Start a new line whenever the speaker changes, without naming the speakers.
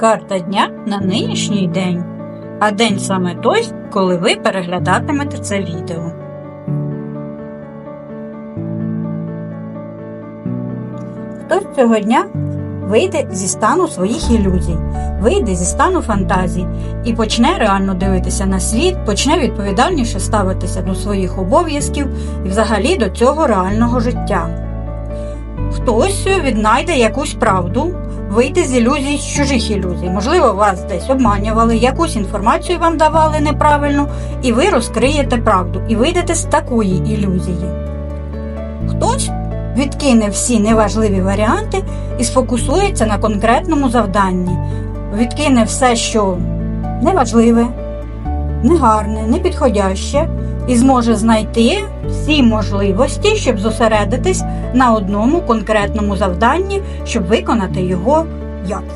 Карта дня на нинішній день. А день саме той, коли ви переглядатимете це відео. Хтось цього дня вийде зі стану своїх ілюзій, вийде зі стану фантазій і почне реально дивитися на світ, почне відповідальніше ставитися до своїх обов'язків і взагалі до цього реального життя. Хтось віднайде якусь правду, вийде з ілюзій з чужих ілюзій. Можливо, вас десь обманювали, якусь інформацію вам давали неправильну, і ви розкриєте правду і вийдете з такої ілюзії. Хтось відкине всі неважливі варіанти і сфокусується на конкретному завданні, відкине все, що неважливе, негарне, непідходяще, і зможе знайти всі можливості, щоб зосередитись на одному конкретному завданні, щоб виконати його якісно.